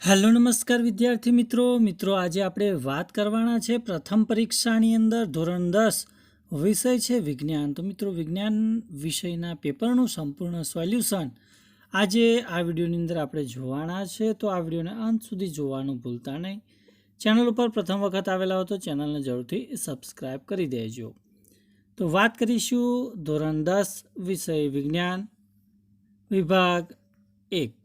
Hello, નમસ્કાર વિદ્યાર્થી મિત્રો. મિત્રો, આજે આપણે વાત કરવાના છે પ્રથમ પરીક્ષાની અંદર ધોરણ દસ, વિષય છે વિજ્ઞાન. તો મિત્રો, વિજ્ઞાન વિષયના પેપરનું સંપૂર્ણ સોલ્યુશન આજે આ વિડીયોની અંદર આપણે જોવાના છે. તો આ વિડીયોને અંત સુધી જોવાનું ભૂલતા નહીં. ચેનલ ઉપર પ્રથમ વખત આવેલા હો તો ચેનલને જરૂરથી સબસ્ક્રાઈબ કરી દેજો. તો વાત કરીશું ધોરણ દસ વિષય વિજ્ઞાન વિભાગ એક.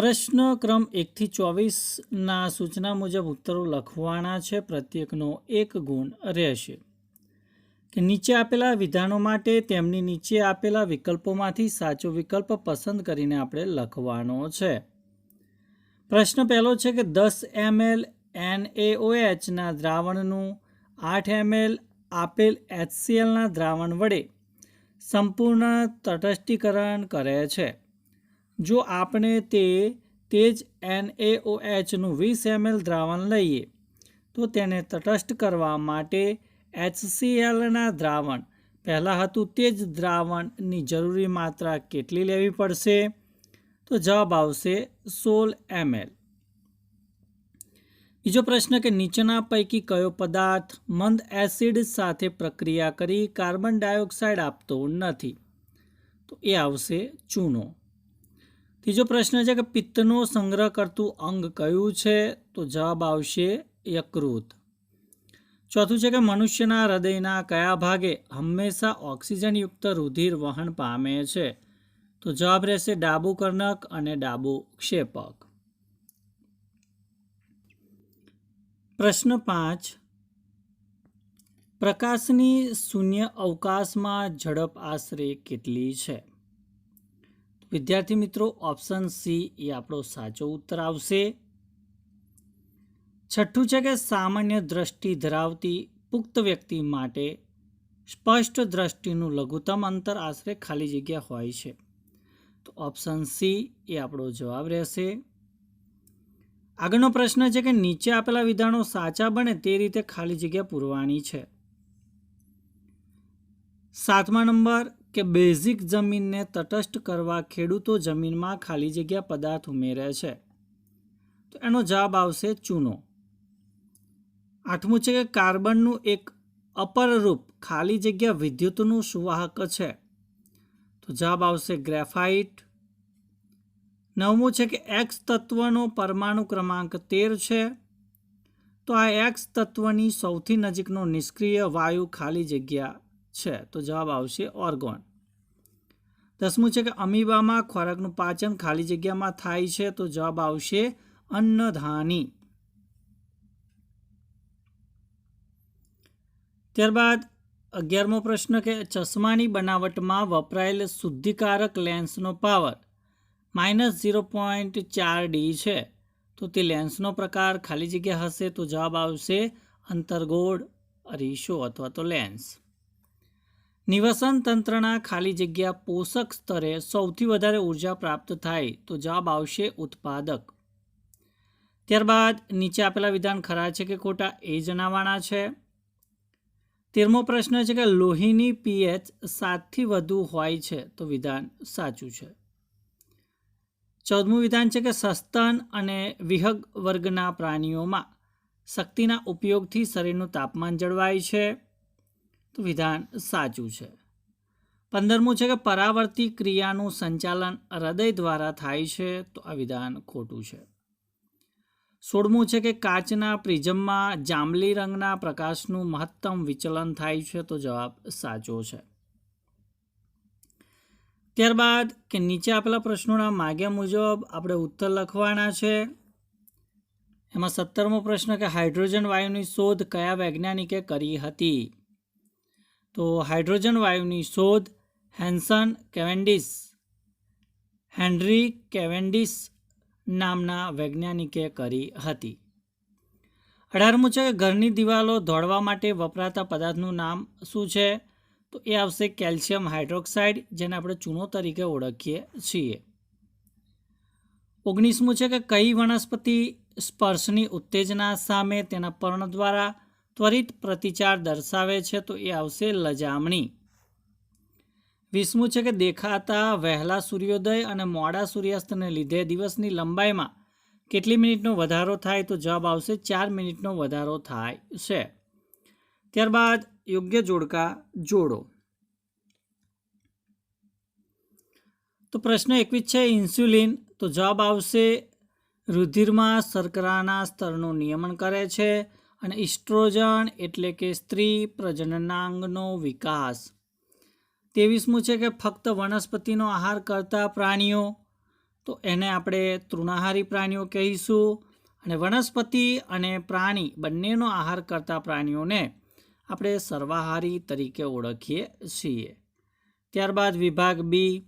પ્રશ્ન ક્રમ એકથી ચોવીસના સૂચના મુજબ ઉત્તરો લખવાના છે. પ્રત્યેકનો એક ગુણ રહેશે. કે નીચે આપેલા વિધાનો માટે તેમની નીચે આપેલા વિકલ્પોમાંથી સાચો વિકલ્પ પસંદ કરીને આપણે લખવાનો છે. પ્રશ્ન પહેલો છે કે દસ એમએલ એનએઓએચના દ્રાવણનું આઠ એમએલ આપેલ એચસીએલના દ્રાવણ વડે સંપૂર્ણ તટસ્થીકરણ કરે છે. જો આપણે તે તે જ એનએઓએચનું વીસ એમએલ દ્રાવણ લઈએ, તો તેને તટસ્થ કરવા માટે એચસીએલના દ્રાવણ, પહેલાં હતું તે જ દ્રાવણની જરૂરી માત્રા કેટલી લેવી પડશે? તો જવાબ આવશે સોળ એમએલ બીજો પ્રશ્ન કે નીચેના પૈકી કયો પદાર્થ મંદ એસિડ સાથે પ્રક્રિયા કરી કાર્બન ડાયોક્સાઇડ આપતો નથી? તો એ આવશે ચૂનો. ત્રીજો પ્રશ્ન છે કે પિત્તનો સંગ્રહ કરતું અંગ કયું છે? તો જવાબ આવશે યકૃત. ચોથું છે કે મનુષ્યના હૃદયના કયા ભાગે હંમેશા ઓક્સિજનયુક્ત રુધિર વહન પામે છે? તો જવાબ રહેશે ડાબુ કર્ણક અને ડાબુ ક્ષેપક. પ્રશ્ન પાંચ. પ્રકાશની શૂન્ય અવકાશમાં ઝડપ આશરે કેટલી છે? વિદ્યાર્થી મિત્રો ઓપ્શન સી એ આપણો સાચો ઉત્તર આવશે. છઠ્ઠું છે કે સામાન્ય દ્રષ્ટિ ધરાવતી પુખ્ત વ્યક્તિ માટે સ્પષ્ટ દ્રષ્ટિનું લઘુત્તમ અંતર આશરે ખાલી જગ્યા હોય છે. તો ઓપ્શન સી એ આપણો જવાબ રહેશે. આગળનો પ્રશ્ન છે કે નીચે આપેલા વિધાનો સાચા બને તે રીતે ખાલી જગ્યા પૂરવાની છે. સાતમા નંબર કે બેઝિક જમીનને તટસ્થ કરવા ખેડૂતો જમીનમાં ખાલી જગ્યા પદાર્થ ઉમેરે છે. તો એનો જવાબ આવશે ચૂનો. આઠમું છે કે કાર્બનનું એક અપરરૂપ ખાલી જગ્યા વિદ્યુતનું સુવાહક છે. તો જવાબ આવશે ગ્રેફાઇટ. નવમું છે કે એક્સ તત્વનો પરમાણુ ક્રમાંક તેર છે. તો આ એક્સ તત્વની સૌથી નજીકનો નિષ્ક્રિય વાયુ ખાલી જગ્યા છે? તો જવાબ આવશે ઓર્ગોન. દસમું છે કે અમીબામાં ખોરાકનું પાચન ખાલી જગ્યામાં થાય છે, તો જવાબ આવશે અન્નધાની. ત્યારબાદ અગિયારમો પ્રશ્ન કે ચશ્માની બનાવટમાં વપરાયેલ શુદ્ધિકારક લેન્સનો પાવર માઇનસ ઝીરો પોઈન્ટ ચાર ડી છે. તો તે લેન્સનો પ્રકાર ખાલી જગ્યા હશે, તો જવાબ આવશે અંતર્ગોળ અરીશો અથવા તો લેન્સ. નિવસન તંત્રના ખાલી જગ્યા પોષક સ્તરે સૌથી વધારે ઊર્જા પ્રાપ્ત થાય તો જવાબ આવશે ઉત્પાદક. ત્યારબાદ નીચે આપેલા વિધાન ખરા છે કે ખોટા એ જણાવવાના છે. તેરમો પ્રશ્ન છે કે લોહીની પીએચ સાતથી વધુ હોય છે તો વિધાન સાચું છે. ચૌદમું વિધાન છે કે સસ્તન અને વિહગ વર્ગના પ્રાણીઓમાં શક્તિના ઉપયોગથી શરીરનું તાપમાન જળવાય છે. તો વિધાન સાચું છે. પંદરમું છે કે પરાવર્તી ક્રિયાનું સંચાલન હૃદય દ્વારા થાય છે, તો આ વિધાન ખોટું છે. સોળમું છે કે કાચના પ્રિઝમમાં જાંબલી રંગના પ્રકાશનું મહત્તમ વિચલન થાય છે, તો જવાબ સાચો છે. ત્યારબાદ કે નીચે આપેલા પ્રશ્નોના માગ્યા મુજબ આપણે ઉત્તર લખવાના છે. એમાં સત્તરમો પ્રશ્ન કે હાઇડ્રોજન વાયુની શોધ કયા વૈજ્ઞાનિકે કરી હતી? તો હાઇડ્રોજન વાયુની શોધ હેન્સન કેવેન્ડિસ. હેનરી કેવેન્ડિસ નામના વૈજ્ઞાનિકે કરી હતી. અઢારમું છે ઘરની દિવાલો દોડવા માટે વપરાતા પદાર્થનું નામ શું છે? તો એ આવશે કેલ્શિયમ હાઇડ્રોક્સાઇડ, જેને આપણે ચૂનો તરીકે ઓળખીએ છીએ. ઓગણીસમું છે કે કઈ વનસ્પતિ સ્પર્શની ઉત્તેજના સામે તેના પર્ણ દ્વારા ત્વરિત પ્રતિચાર દર્શાવે છે તો એ આવશે લજામણી. વીસમું છે કે દેખાતા વહેલા સૂર્યોદય અને મોડા સૂર્યાસ્તને લીધે દિવસની લંબાઈમાં કેટલી મિનિટનો વધારો થાય તો જવાબ આવશે ચાર મિનિટનો વધારો થાય છે. ત્યારબાદ યોગ્ય જોડકા જોડો. તો પ્રશ્ન એકવીસ છે, ઇન્સ્યુલિન, તો જવાબ આવશે રુધિરમાં શર્કરાના સ્તરનું નિયમન કરે છે. અને ઇસ્ટ્રોજન એટલે કે સ્ત્રી પ્રજનનાંગનો વિકાસ. ત્રેવીસમું છે કે ફક્ત વનસ્પતિનો આહાર કરતા પ્રાણીઓ. તો એને આપણે તૃણાહારી પ્રાણીઓ કહીશું અને વનસ્પતિ અને પ્રાણી બંનેનો આહાર કરતા પ્રાણીઓને આપણે સર્વાહારી તરીકે ઓળખીએ છીએ. ત્યારબાદ વિભાગ બી.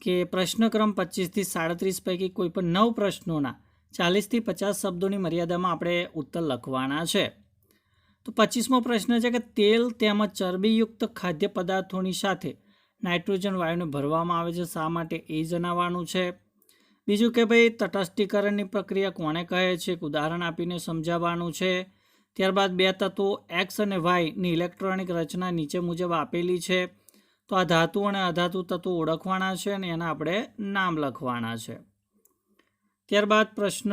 કે પ્રશ્નક્રમ પચીસથી સાડત્રીસ પૈકી કોઈ પણ નવ પ્રશ્નોના ચાલીસથી પચાસ શબ્દોની મર્યાદામાં આપણે ઉત્તર લખવાના છે. તો પચીસમો પ્રશ્ન છે કે તેલ તેમજ ચરબીયુક્ત ખાદ્ય પદાર્થોની સાથે નાઇટ્રોજન વાયુને ભરવામાં આવે છે, શા માટે એ જણાવવાનું છે? બીજું કે ભાઈ, તટસ્થીકરણની પ્રક્રિયા કોણે કહે છે? એક ઉદાહરણ આપીને સમજાવવાનું છે. ત્યારબાદ બે તત્વો એક્સ અને વાયની ઇલેક્ટ્રોનિક રચના નીચે મુજબ આપેલી છે. તો આ ધાતુ અને અધાતુ તત્વો ઓળખવાના છે અને એના આપણે નામ લખવાના છે. ત્યારબાદ પ્રશ્ન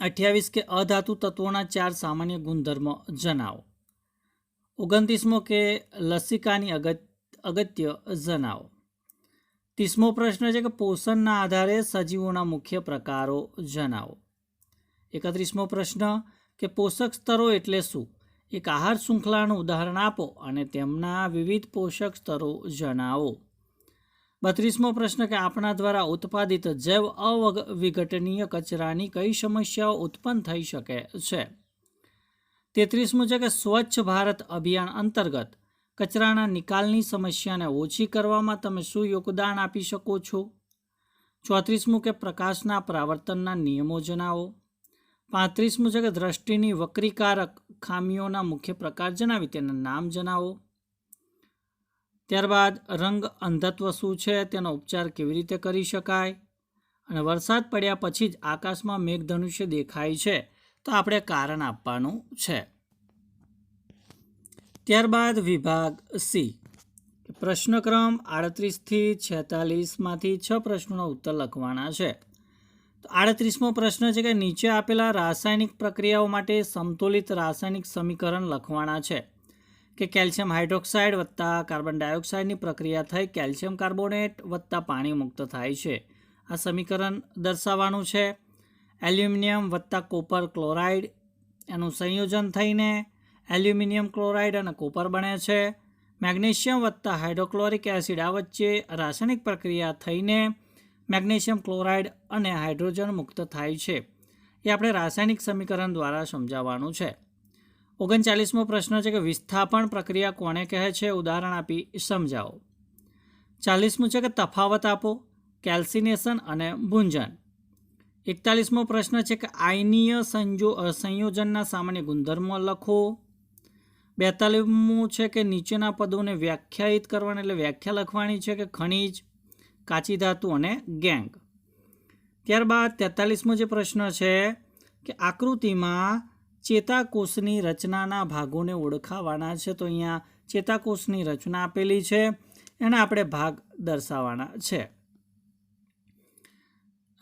અઠ્યાવીસ કે અધાતુ તત્વોના ચાર સામાન્ય ગુણધર્મો જણાવો. ઓગણત્રીસમો કે લસિકાની અગત્ય અગત્ય જણાવો. ત્રીસમો પ્રશ્ન છે કે પોષણના આધારે સજીવોના મુખ્ય પ્રકારો જણાવો. એકત્રીસમો પ્રશ્ન કે પોષક સ્તરો એટલે શું? એક આહાર શૃંખલાનું ઉદાહરણ આપો અને તેમના વિવિધ પોષક સ્તરો જણાવો. બત્રીસમો પ્રશ્ન કે આપણા દ્વારા ઉત્પાદિત જૈવ અવિઘટનીય કચરાની કઈ સમસ્યાઓ ઉત્પન્ન થઈ શકે છે? તેત્રીસમું છે કે સ્વચ્છ ભારત અભિયાન અંતર્ગત કચરાના નિકાલની સમસ્યાને ઓછી કરવામાં તમે શું યોગદાન આપી શકો છો? ચોત્રીસમું કે પ્રકાશના પ્રાવર્તનના નિયમો જણાવો. પાંત્રીસમું છે કે દ્રષ્ટિની વક્રીકારક ખામીઓના મુખ્ય પ્રકાર જણાવી તેના નામ જણાવો. ત્યારબાદ રંગ અંધત્વ શું છે તેનો ઉપચાર કેવી રીતે કરી શકાય? અને વરસાદ પડ્યા પછી જ આકાશમાં મેઘધનુષ્ય દેખાય છે, તો આપણે કારણ આપવાનું છે. ત્યારબાદ વિભાગ સી. પ્રશ્નક્રમ આડત્રીસથી છેતાલીસમાંથી છ પ્રશ્નોના ઉત્તર લખવાના છે. તો આડત્રીસમો પ્રશ્ન છે કે નીચે આપેલા રાસાયણિક પ્રક્રિયાઓ માટે સમતોલિત રાસાયણિક સમીકરણ લખવાના છે. કે કેલ્શિયમ હાઇડ્રોક્સાઇડ વત્તા કાર્બન ડાયોક્સાઇડની પ્રક્રિયા થઈ કેલ્શિયમ કાર્બોનેટ વત્તા પાણી મુક્ત થાય છે. આ સમીકરણ દર્શાવવાનું છે. એલ્યુમિનિયમ વત્તા કોપર ક્લોરાઇડ એનું સંયોજન થઈને એલ્યુમિનિયમ ક્લોરાઇડ અને કોપર બને છે. મેગ્નેશિયમ વત્તા હાઇડ્રોક્લોરિક એસિડ આ વચ્ચે રાસાયણિક પ્રક્રિયા થઈને મેગ્નેશિયમ ક્લોરાઇડ અને હાઇડ્રોજન મુક્ત થાય છે. એ આપણે રાસાયણિક સમીકરણ દ્વારા સમજાવવાનું છે. ઓગણચાલીસમો પ્રશ્ન છે કે વિસ્થાપન પ્રક્રિયા કોને કહે છે? ઉદાહરણ આપી સમજાવો. ચાલીસમું છે કે તફાવત આપો, કેલ્સિનેશન અને ભૂંજન. એકતાલીસમો પ્રશ્ન છે કે આયનીય સંજો સંયોજનના સામાન્ય ગુણધર્મો લખો. બેતાલીસમું છે કે નીચેના પદોને વ્યાખ્યાયિત કરવાની એટલે વ્યાખ્યા લખવાની છે કે ખનિજ, કાચી ધાતુ અને ગેંગ. ત્યારબાદ તેતાલીસમો જે પ્રશ્ન છે કે આકૃતિમાં ચેતાકોષની રચનાના ભાગોને ઓળખાવાના છે. તો અહીંયા ચેતાકોષની રચના આપેલી છે. એના આપણે ભાગ દર્શાવવાના છે.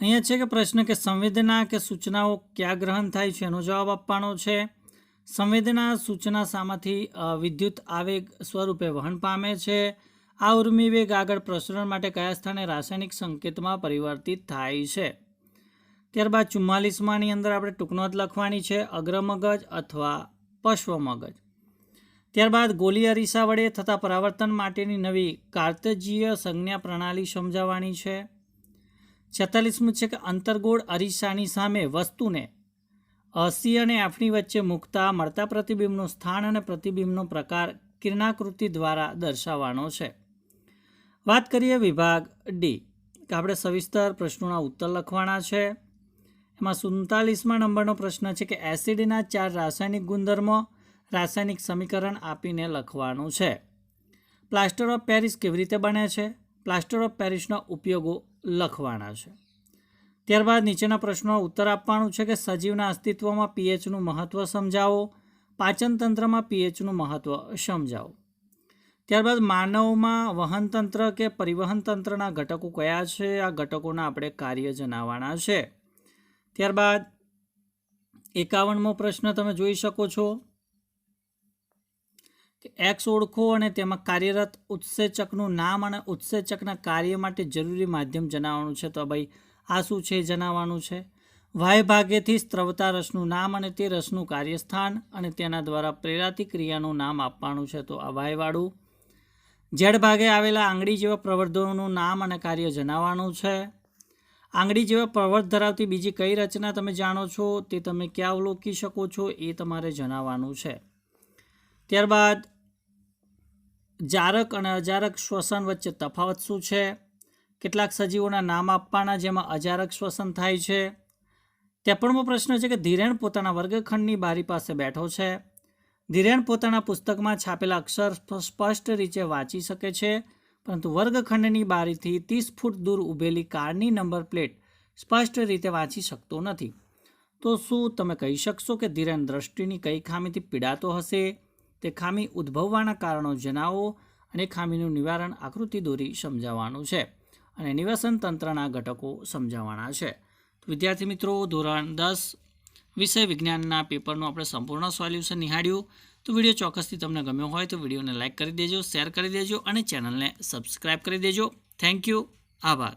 અહીંયા છે કે પ્રશ્ન કે સંવેદના કે સૂચનાઓ ક્યાં ગ્રહણ થાય છે એનો જવાબ આપવાનો છે. સંવેદના સૂચના સામાથી વિદ્યુત આવેગ સ્વરૂપે વહન પામે છે. આ ઉર્મિવેગ આગળ પ્રસરણ માટે કયા સ્થાને રાસાયણિક સંકેતમાં પરિવર્તિત થાય છે? ત્યારબાદ ચુમ્માલીસમાંની અંદર આપણે ટૂંકનોંધ લખવાની છે. અગ્રમગજ અથવા પશ્વમગજ ત્યારબાદ ગોલી અરીસા વડે થતા પરાવર્તન માટેની નવી કાર્તજીય સંજ્ઞા પ્રણાલી સમજાવવાની છે. છેતાલીસમું છે કે અંતર્ગોળ અરીસાની સામે વસ્તુને અસી અને એફની વચ્ચે મૂકતા મળતા પ્રતિબિંબનું સ્થાન અને પ્રતિબિંબનો પ્રકાર કિરણાકૃતિ દ્વારા દર્શાવવાનો છે. વાત કરીએ વિભાગ ડી, કે આપણે સવિસ્તર પ્રશ્નોના ઉત્તર લખવાના છે. એમાં સુડતાલીસમાં નંબરનો પ્રશ્ન છે કે એસિડના ચાર રાસાયણિક ગુણધર્મો રાસાયણિક સમીકરણ આપીને લખવાનું છે. પ્લાસ્ટર ઓફ પેરિસ કેવી રીતે બને છે? પ્લાસ્ટર ઓફ પેરિસના ઉપયોગો લખવાના છે. ત્યારબાદ નીચેના પ્રશ્નો ઉત્તર આપવાનું છે કે સજીવના અસ્તિત્વમાં પીએચનું મહત્ત્વ સમજાવો. પાચન તંત્રમાં પીએચનું મહત્ત્વ સમજાવો. ત્યારબાદ માનવમાં વહનતંત્ર કે પરિવહન તંત્રના ઘટકો કયા છે? આ ઘટકોના આપણે કાર્ય જણાવવાના છે. ત્યારબાદ એકાવનમો પ્રશ્ન તમે જોઈ શકો છો કે એક્સ ઓળખો અને તેમાં કાર્યરત ઉત્સેચકનું નામ અને ઉત્સેચકના કાર્ય માટે જરૂરી માધ્યમ જણાવવાનું છે. તો ભાઈ, આ શું છે જણાવવાનું છે. વાય ભાગેથી સ્ત્રવતા રસનું નામ અને તે રસનું કાર્યસ્થાન અને તેના દ્વારા પ્રેરાતી ક્રિયાનું નામ આપવાનું છે. તો આ વાયવાળું ઝેડ ભાગે આવેલા આંગળી જેવા પ્રવર્ધનોનું નામ અને કાર્ય જણાવવાનું છે. આંગળી જેવા પ્રવર્ત ધરાવતી બીજી કઈ રચના તમે જાણો છો? તે તમે ક્યાં અવલોકી શકો છો? એ તમારે જણાવવાનું છે. ત્યારબાદ, જારક અને અજારક શ્વસન વચ્ચે તફાવત શું છે? કેટલાક સજીવોના નામ આપવાના જેમાં અજારક શ્વસન થાય છે. ત્રેપનમો પ્રશ્ન છે કે ધીરેણ પોતાના વર્ગખંડની બારી પાસે બેઠો છે. ધીરેણ પોતાના પુસ્તકમાં છાપેલા અક્ષર સ્પષ્ટ રીતે વાંચી શકે છે. પરંતુ વર્ગખંડની બારીથી ત્રીસ ફૂટ દૂર ઊભેલી કારની નંબર પ્લેટ સ્પષ્ટ રીતે વાંચી શકતો નથી. તો શું તમે કહી શકશો કે ધીરેન દ્રષ્ટિની કઈ ખામીથી પીડાતો હશે? તે ખામી ઉદ્ભવવાના કારણો જણાવો અને ખામીનું નિવારણ આકૃતિ દોરી સમજાવવાનું છે અને નિવાસન તંત્રના ઘટકો સમજાવવાના છે. વિદ્યાર્થી મિત્રો, ધોરણ દસ વિષય વિજ્ઞાનના પેપરનું આપણે સંપૂર્ણ સોલ્યુશન નિહાળ્યું. તો વીડિયો ચોક્કસથી તમને ગમ્યો હોય તો વિડીયોને લાઇક કરી દેજો, શેર કરી દેજો અને ચેનલને સબસ્ક્રાઈબ કરી દેજો. Thank you. આભાર.